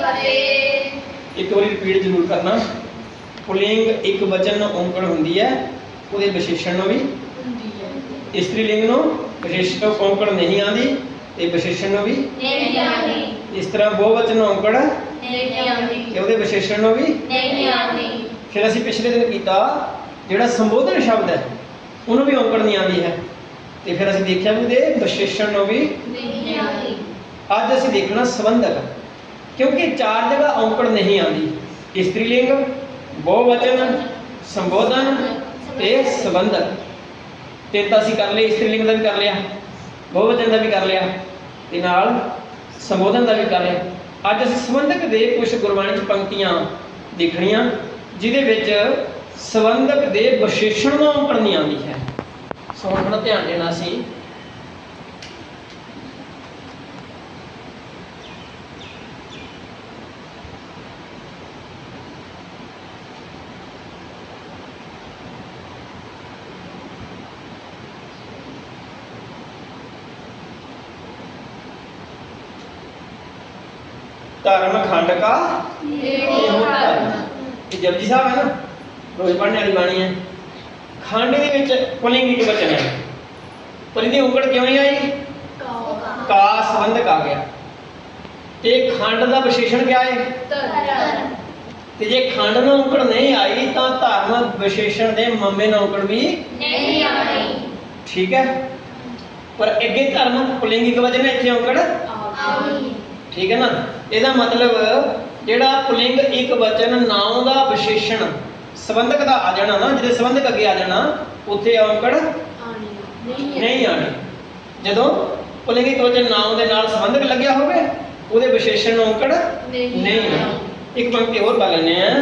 ਫਤਿਹ ਇੱਕ ਵਾਰੀ ਰਿਪੀਟ ਜ਼ਰੂਰ ਕਰਨਾ। ਪੁਲਿੰਗ ਇੱਕ ਵਚਨ ਔਂਕੜ ਹੁੰਦੀ ਹੈ ਉਹਦੇ ਵਿਸ਼ੇਸ਼ਣ ਨੂੰ ਵੀ। ਹੁੰਦੀ ਹੈ ਇਸਤਰੀ ਲਿੰਗ ਨੂੰ ਵਿਸ਼ੇਸ਼ਣ ਔਂਕੜ ਨਹੀਂ ਆਂਦੀ ਤੇ ਵਿਸ਼ੇਸ਼ਣ ਨੂੰ ਵੀ। ਨਹੀਂ ਆਉਂਦੀ। ਇਸ ਤਰ੍ਹਾਂ ਬਹੁਵਚਨ ਔਂਕੜ ਨਹੀਂ ਆਉਂਦੀ। ਤੇ ਉਹਦੇ ਵਿਸ਼ੇਸ਼ਣ ਨੂੰ ਵੀ। ਨਹੀਂ ਆਉਂਦੀ। ਫਿਰ ਅਸੀਂ ਪਿਛਲੇ ਦਿਨ ਕੀਤਾ ਜਿਹੜਾ ਸੰਬੋਧਨ ਸ਼ਬਦ ਹੈ ਉਹਨੂੰ ਵੀ ਔਂਕੜ ਨਹੀਂ ਆਂਦੀ ਹੈ। ਤੇ ਫਿਰ ਅਸੀਂ ਦੇਖਿਆ ਵੀ ਉਹਦੇ ਵਿਸ਼ੇਸ਼ਣ ਨੂੰ ਵੀ। ਨਹੀਂ ਆਉਂਦੀ। ਅੱਜ ਅਸੀਂ ਦੇਖਣਾ ਸੰਬੰਧਕ। ਕਿਉਂਕਿ ਚਾਰ ਜਗ੍ਹਾ ਔਂਕੜ ਨਹੀਂ ਆਉਂਦੀ। ਇਸਤਰੀ ਲਿੰਗ, ਬਹੁਵਚਨ, ਸੰਬੋਧਨ ਤੇ ਸੰਬੰਧਕ ਤੇ ਤਾਂ ਅਸੀਂ ਕਰ ਲਿਆ ਇਸਤਰੀ ਲਿੰਗ ਦਾ ਵੀ ਕਰ ਲਿਆ, ਬਹੁਵਚਨ ਦਾ ਵੀ ਕਰ ਲਿਆ, ਤੇ ਨਾਲ ਸੰਬੋਧਨ ਦਾ ਵੀ ਕਰ ਲਿਆ। ਅੱਜ ਅਸੀਂ ਸੰਬੰਧਕ ਦੇ ਕੁਝ ਗੁਰਬਾਣੀ ਚ ਪੰਕਤੀਆਂ ਦੇਖਣੀਆਂ, ਜਿਹਦੇ ਵਿੱਚ ਸੰਬੰਧਕ ਦੇ ਵਿਸ਼ੇਸ਼ਣ ਨੂੰ ਔਂਕੜ ਨਹੀਂ ਆਉਂਦੀ ਹੈ। ਸੋ ਹੁਣ ਧਿਆਨ ਦੇਣਾ ਸੀ ਧਰਮ ਖੰਡ ਕਾ ਇਹੋ ਧਰਮ। ਇਹ ਜਪਜੀ ਸਾਹਿਬ ਹੈ ਨਾ ਰੋਜ਼ ਪੜ੍ਹਨੇ ਵਾਲੀ ਬਾਣੀ ਹੈ। ਖੰਡ ਦੇ ਵਿੱਚ ਪੁਲਿੰਗ ਵਚਨ ਹੈ। ਪਰ ਇਹਦੀ ਉਂਗੜ ਕਿਉਂ ਨਹੀਂ ਆਈ? ਕਾ। ਸੰਬੰਧਕ ਆ ਗਿਆ। ਤੇ ਖੰਡ ਦਾ ਵਿਸ਼ੇਸ਼ਣ ਕਿਆ ਹੈ? ਧਰਮ। ਤੇ ਜੇ ਖੰਡ ਨੂੰ ਉਂਗੜ ਨਹੀਂ ਆਈ ਤਾਂ ਧਰਮ ਵਿਸ਼ੇਸ਼ਣ ਦੇ ਮੰਮੇ ਨੂੰ ਉਂਗੜ ਵੀ ਨਹੀਂ ਆਉਂਦੀ ਠੀਕ ਹੈ। ਪਰ ਅੱਗੇ ਧਰਮ ਪੁਲਿੰਗ ਹੈ ਇੱਥੇ ਉਂਗੜ ਆਉਂਦੀ ਠੀਕ ਹੈ ਨਾ? ਇਹਦਾ ਮਤਲਬ ਜਿਹੜਾ ਪੁਲਿੰਗ ਇੱਕ ਵਚਨ ਨਾਉ ਦਾ ਵਿਸ਼ੇਸ਼ਣ ਸੰਬੰਧਕ ਦਾ ਆ ਜਾਣਾ ਨਾ ਜਿਹਦੇ ਸੰਬੰਧਕ ਅੱਗੇ ਆ ਜਾਣਾ ਉੱਥੇ ਔਂਕੜ ਨਹੀਂ ਨਹੀਂ ਆਣੀ ਜਦੋਂ ਪੁਲਿੰਗ ਇੱਕ ਵਚਨ ਨਾਉ ਦੇ ਨਾਲ ਸੰਬੰਧਕ ਲੱਗਿਆ ਹੋਵੇ ਉਹਦੇ ਵਿਸ਼ੇਸ਼ਣ ਔਂਕੜ ਨਹੀਂ ਇੱਕ ਪੰਕਤੀ ਹੋਰ ਪਾ ਲੈਂਦੇ ਆ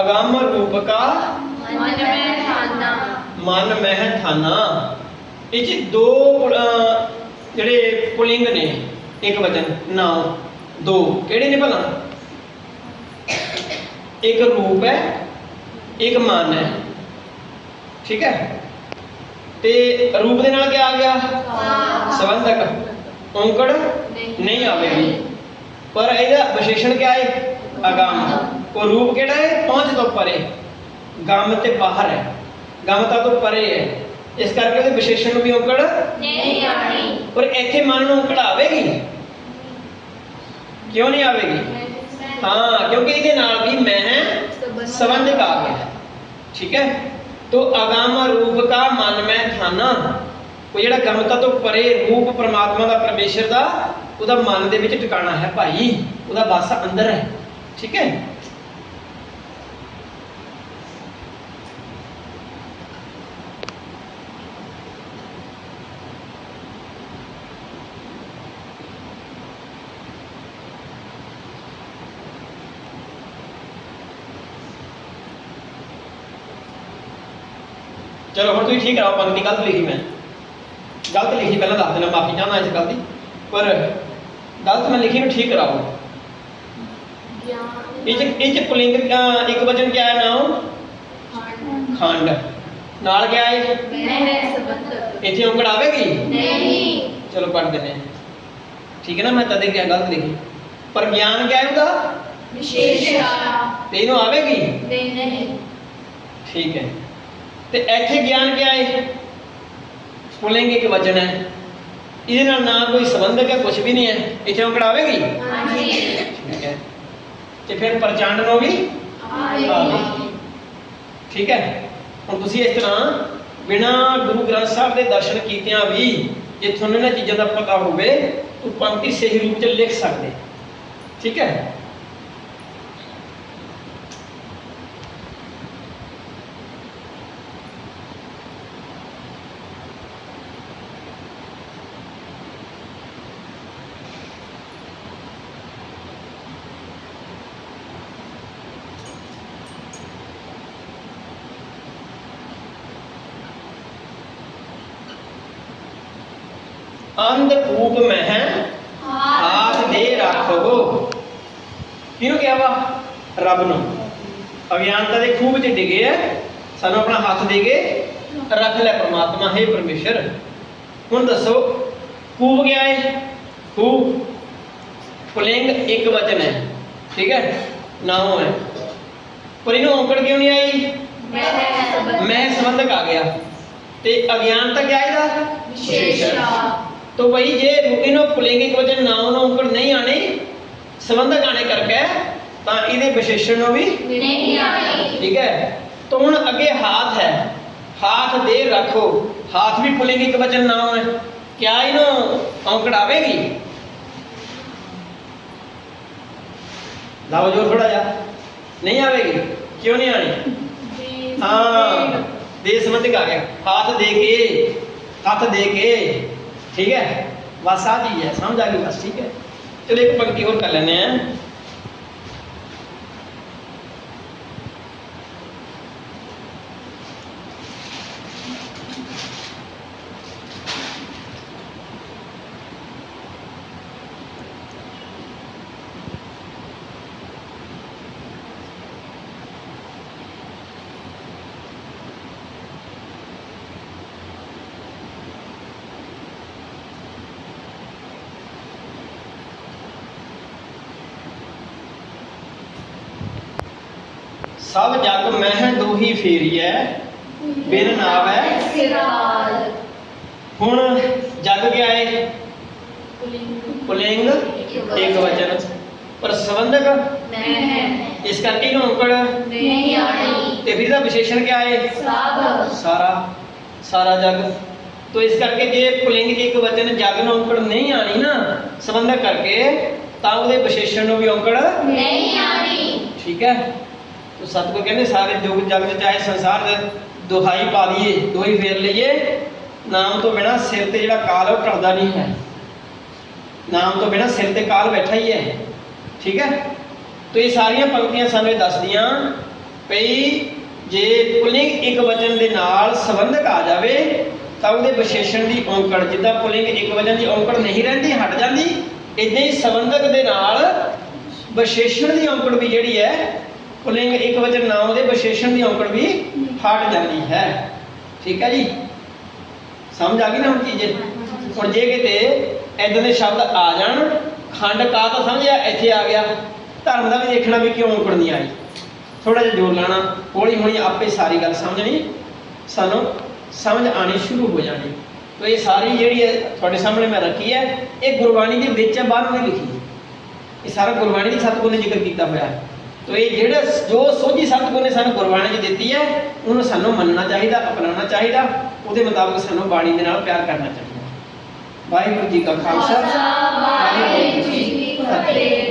ਅਗੰਮ ਰੂਪ ਕਾ ਮਨ ਮੈਂ ਖਾਨਾ ਮਨ ਮਹਿ ਥਾਨਾ ਇਹ ਚ ਦੋ ਜਿਹੜੇ ਪੁਲਿੰਗ ਨੇ ਇੱਕ ਵਚਨ ਨਾਮ ਦੋ। ਕਿਹੜੇ ਨੇ ਭਲਾ? ਇੱਕ ਰੂਪ ਹੈ ਇੱਕ ਮਨ ਹੈ। ਠੀਕ ਹੈ? ਤੇ ਰੂਪ ਦੇ ਨਾਲ ਕੀ ਆ ਗਿਆ? ਸੰਬੰਧਕ। ਔਂਕੜ ਨਹੀਂ। ਆਵੇਗੀ। ਪਰ ਇਹਦਾ ਵਿਸ਼ੇਸ਼ਣ ਕਿਆ ਹੈ ਅਗੰਮ। ਉਹ ਰੂਪ ਕਿਹੜਾ ਹੈ? ਪਹੁੰਚ ਤੋਂ ਪਰੇ। ਗਮ ਤੇ ਬਾਹਰ ਹੈ। ਗਮ ਤਾਂ ਤੋਂ ਪਰੇ ਹੈ। ਇਸ ਕਰਕੇ ਉਹਦੇ ਵਿਸ਼ੇਸ਼ਣ ਨੂੰ ਵੀ ਔਂਕੜ ਨਹੀਂ ਆਣੀ ਪਰ ਇੱਥੇ ਮਨ ਨੂੰ ਔਂਕੜ ਆਵੇਗੀ? ਕਿਉਂ ਨਹੀਂ ਆਵੇਗੀ? ਹਾਂ ਕਿਉਂਕਿ ਇਹਦੇ ਨਾਲ ਵੀ ਮੈਂ ਸੰਬੰਧਕ ਆ ਗਿਆ। ਠੀਕ ਹੈ? ਤੋ ਅਗੰਮ ਰੂਪ ਕਾ ਮਨ ਮੈਂ ਥਾਨਾ ਉਹ ਜਿਹੜਾ ਗਮਤਾ ਤੋਂ ਪਰੇ ਰੂਪ ਪ੍ਰਮਾਤਮਾ ਦਾ ਪਰਮੇਸ਼ਰ ਦਾ ਉਹਦਾ ਮਨ ਦੇ ਵਿੱਚ ਟਿਕਾਣਾ ਹੈ ਭਾਈ। ਉਹਦਾ ਵਾਸ ਅੰਦਰ ਹੈ। ਠੀਕ ਹੈ? ਚਲੋ ਹੁਣ ਤੁਸੀਂ ਠੀਕ ਕਰਾਓ ਪੰਕਤੀ ਗਲਤ ਲਿਖੀ ਮੈਂ। ਗਲਤ ਲਿਖੀ ਪਹਿਲਾਂ ਦੱਸ ਦੇਣਾ ਮਾਫੀ ਚਾਹਨਾ ਇਸ ਗੱਲ ਦੀ। ਪਰ ਗਲਤ ਮੈਂ ਲਿਖੀ ਨੂੰ ਠੀਕ ਕਰਾਓ। ਇਹ ਚ ਇਹ ਚ ਪੁਲਿੰਗ ਇੱਕ ਵਚਨ ਕਿਆ ਹੈ ਨਾਮ ਖੰਡ। ਨਾਲ ਕਿਆ ਹੈ ਇੱਥੇ ਉਂਗਲ ਆਵੇਗੀ? ਨਹੀਂ। ਚਲੋ ਪੜ੍ਹ ਦਿੰਦੇ ਹਾਂ। ਠੀਕ ਹੈ ਨਾ ਮੈਂ ਤਦੇ ਕਿਹਾ ਗਲਤ ਲਿਖੀ। ਪਰ ਗਿਆਨ ਕਿਆ ਹੈ ਉਹਦਾ ਵਿਸ਼ੇਸ਼ਤਾ। ਤੇ ਇਹਨੂੰ ਆਵੇਗੀ? ਨਹੀਂ ਨਹੀਂ। ਠੀਕ ਹੈ। ਤੇ ਇੱਥੇ ਗਿਆਨ ਕਿਆ ਹੈ ਪੁਲਿੰਗ ਇੱਕ ਵਚਨ ਹੈ। ਇਹਦੇ ਨਾਲ ਨਾ ਕੋਈ ਸੰਬੰਧਕ ਹੈ ਕੁਝ ਵੀ ਨਹੀਂ ਹੈ। ਇੱਥੇ ਆਵੇਗੀ ਹਾਂਜੀ। ਠੀਕ ਹੈ। ਤੇ ਫਿਰ ਪ੍ਰਚੰਡ ਨੂੰ ਵੀ? ਆਏਗੀ ਠੀਕ ਹੈ। ਹੁਣ ਤੁਸੀਂ ਇਸ ਤਰ੍ਹਾਂ ਬਿਨਾ ਗੁਰੂ ਗ੍ਰੰਥ ਸਾਹਿਬ ਦੇ ਦਰਸ਼ਨ ਕੀਤਿਆਂ ਵੀ ਜੇ ਤੁਹਾਨੂੰ ਇਹਨਾਂ ਚੀਜ਼ਾਂ ਦਾ ਪਤਾ ਹੋਵੇ ਤਾਂ ਪੰਕਤੀ ਸਹੀ ਰੂਪ ਚ ਲਿਖ ਸਕਦੇ। ਠੀਕ ਹੈ। ਅੰਧ ਕੂਪ ਮਹਿ ਰੱਖੋ ਕਿਹਨੂੰ ਕਿਹਾ ਵਾ? ਰੱਬ ਨੂੰ। ਅਗਿਆਨਤਾ ਦੇ ਖੂਹ ਵਿੱਚ ਡਿੱਗੇ ਐ। ਸਾਨੂੰ ਆਪਣਾ ਹੱਥ ਦੇ ਕੇ ਰੱਖ ਲੈ ਪ੍ਰਮਾਤਮਾ ਹੈ ਪਰਮੇਸ਼ਰ। ਹੁਣ ਦੱਸੋ ਖੂਬ ਗਿਆ ਹੈ ਖੂਬ ਪੁਲਿੰਗ ਇੱਕ ਵਚਨ ਹੈ ਠੀਕ ਹੈ ਨਾਮ ਹੈ ਪਰ ਇਹਨੂੰ ਔਂਕੜ ਕਿਉਂ ਨਹੀਂ ਆਈ? ਮੈਂ ਸੰਬੰਧਕ ਆ ਗਿਆ। ਤੇ ਅਗਿਆਨਤਾ ਕਿਆ ਇਹਦਾ? ਵਿਸ਼ੇਸ਼ਾ तो वही जे इनो पुलिंगिक वचन नाम ਨੂੰ ਔਂਕੜ ਨਹੀਂ ਆਣੀ ਸੰਬੰਧਕ ਆਣੇ ਕਰਕੇ ਤਾਂ ਇਹਦੇ ਵਿਸ਼ੇਸ਼ਣ ਨੂੰ ਵੀ ਨਹੀਂ ਆਈ ਠੀਕ ਹੈ ਤਾਂ ਹੁਣ ਅੱਗੇ ਹਾਥ ਹੈ ਹਾਥ ਦੇ ਰੱਖੋ ਹਾਥ ਵੀ ਪੁਲਿੰਗਿਕ ਵਚਨ ਨਾਮ ਹੈ ਕਿਆ ਇਹਨੂੰ ਔਂਕੜ ਆਵੇਗੀ ਲਾਓ ਜੋਰ ਥੋੜਾ ਜਿਹਾ ਨਹੀਂ ਆਵੇਗੀ ਕਿਉਂ ਨਹੀਂ ਆਣੀ ਹਾਂ ਦੇ ਸੰਬੰਧਕ ਆ ਗਿਆ ਹੱਥ ਦੇ ਕੇ ਹੱਥ ਦੇ ਕੇ ਠੀਕ ਹੈ? ਬਸ ਆ ਚੀਜ਼ ਹੈ, ਸਮਝ ਆ ਗਈ ਬਸ, ਠੀਕ ਹੈ? ਚਲੋ ਇੱਕ ਪੰਕਤੀ ਹੋਰ ਕਰ ਲੈਂਦੇ ਆ ਸਭ ਜਗ ਮਹਿ ਦੋਹੀ ਫੇਰੀਐ ਬਿਨ ਨਾਵੈ। ਸਿਰਾਲ ਹੁਣ ਜਗ ਗਿਆ ਏ? ਪੁਲਿੰਗ। ਇੱਕ ਵਚਨ। ਪਰ ਸੰਬੰਧਕ? ਮੈਂ ਇਸ ਕਰਕੇ ਔਂਕੜ? ਨਹੀਂ ਆਣੀ ਤੇ ਫਿਰ ਇਹਦਾ ਵਿਸ਼ੇਸ਼ਣ ਕਿਆ ਏ? ਸਭ। ਸਾਰਾ। ਸਾਰਾ ਜਗ। ਤੋ ਇਸ ਕਰਕੇ ਜੇ ਪੁਲਿੰਗ ਦੀ ਇੱਕ ਵਚਨ ਜਗ ਨੂੰ ਔਂਕੜ ਨਹੀਂ ਆਣੀ ਨਾ ਸੰਬੰਧਕ ਕਰਕੇ ਤਾਂ ਉਹਦੇ ਵਿਸ਼ੇਸ਼ਣ ਨੂੰ ਵੀ ਔਂਕੜ ਨਹੀਂ ਆਣੀ ਠੀਕ ਹੈ। ਤੋ ਸਤਿਗੁਰ ਕਹਿੰਦੇ ਸਾਰੇ ਜੁਗ ਜਗ ਚ ਚਾਹੇ ਸੰਸਾਰ ਦੇ ਦੁਹਾਈ ਪਾ ਲਈਏ ਦੋਹੀ ਫੇਰ ਲਈਏ ਨਾਮ ਤੋਂ ਬਿਨਾ ਸਿਰ ਤੇ ਜਿਹੜਾ ਕਾਲ ਉਹ ਟਲਦਾ ਨਹੀਂ ਹੈ ਨਾਮ ਤੋਂ ਬਿਨਾ ਸਿਰ ਤੇ ਕਾਲ ਬੈਠਾ ਹੀ ਹੈ ਠੀਕ ਹੈ ਤੋ ਇਹ ਸਾਰੀਆਂ ਪੰਕਤੀਆਂ ਸਾਨੂੰ ਇਹ ਦੱਸਦੀਆਂ ਭਈ ਜੇ ਪੁਲਿੰਗ ਇੱਕ ਵਚਨ ਦੇ ਨਾਲ ਸੰਬੰਧਕ ਆ ਜਾਵੇ ਤਾਂ ਉਹਦੇ ਵਿਸ਼ੇਸ਼ਣ ਦੀ ਔਂਕੜ ਜਿੱਦਾਂ ਪੁਲਿੰਗ ਇੱਕ ਵਚਨ ਦੀ ਔਂਕੜ ਨਹੀਂ ਰਹਿੰਦੀ ਹਟ ਜਾਂਦੀ ਇਦਾਂ ਹੀ ਸੰਬੰਧਕ ਦੇ ਨਾਲ ਵਿਸ਼ੇਸ਼ਣ ਦੀ ਔਂਕੜ ਵੀ ਜਿਹੜੀ ਹੈ ਪੁਲਿੰਗ ਇੱਕ ਵਚਨ ਨਾਮ ਦੇ ਵਿਸ਼ੇਸ਼ਣ ਦੀ ਔਕੜ ਵੀ ਹਟ ਜਾਂਦੀ ਹੈ। ਠੀਕ ਹੈ ਜੀ? ਸਮਝ ਆ ਗਈ ਨਾ ਹੁਣ ਚੀਜ਼? ਹੁਣ ਜੇ ਕਿਤੇ ਇਦਾਂ ਦੇ ਸ਼ਬਦ ਆ ਜਾਣ, ਖੰਡ ਕਾ ਤਾਂ ਸਮਝਿਆ ਇੱਥੇ ਆ ਗਿਆ। ਧਰਮ ਦਾ ਵੀ ਦੇਖਣਾ ਵੀ ਕਿਉਂ ਔਂਕੜ ਨਹੀਂ ਆਈ? ਥੋੜਾ ਜਿਹਾ ਜੋਰ ਲਾਣਾ ਹੌਲੀ ਹੌਲੀ ਆਪੇ ਸਾਰੀ ਗੱਲ ਸਮਝਣੀ। ਸਾਨੂੰ ਸਮਝ ਆਣੀ ਸ਼ੁਰੂ ਹੋ ਜਾਣੀ। ਤੋ ਇਹ ਸਾਰੀ ਜਿਹੜੀ ਹੈ ਤੁਹਾਡੇ ਸਾਹਮਣੇ ਮੈਂ ਰੱਖੀ ਹੈ, ਇਹ ਗੁਰਬਾਣੀ ਦੇ ਵਿੱਚ ਹੈ ਬਾਹਰ ਨਹੀਂ ਲਿਖੀ ਇਹ ਸਾਰਾ ਗੁਰਬਾਣੀ ਦੀ ਸਤਿਗੁਰ ਨੇ ਜ਼ਿਕਰ ਕੀਤਾ ਹੋਇਆ ਹੈ। ਤੋ ਇਹ ਜਿਹੜਾ ਜੋ ਸੋਝੀ ਸਤਿਗੁਰ ਨੇ ਸਾਨੂੰ ਗੁਰਬਾਣੀ 'ਚ ਦਿੱਤੀ ਹੈ, ਉਹਨੂੰ ਸਾਨੂੰ ਮੰਨਣਾ ਚਾਹੀਦਾ, ਅਪਣਾਉਣਾ ਚਾਹੀਦਾ, ਉਹਦੇ ਮੁਤਾਬਕ ਸਾਨੂੰ ਬਾਣੀ ਦੇ ਨਾਲ ਪਿਆਰ ਕਰਨਾ ਚਾਹੀਦਾ। ਵਾਹਿਗੁਰੂ ਜੀ ਕਾ ਖਾਲਸਾ, ਵਾਹਿਗੁਰੂ ਜੀ ਕੀ ਫਤਿਹ।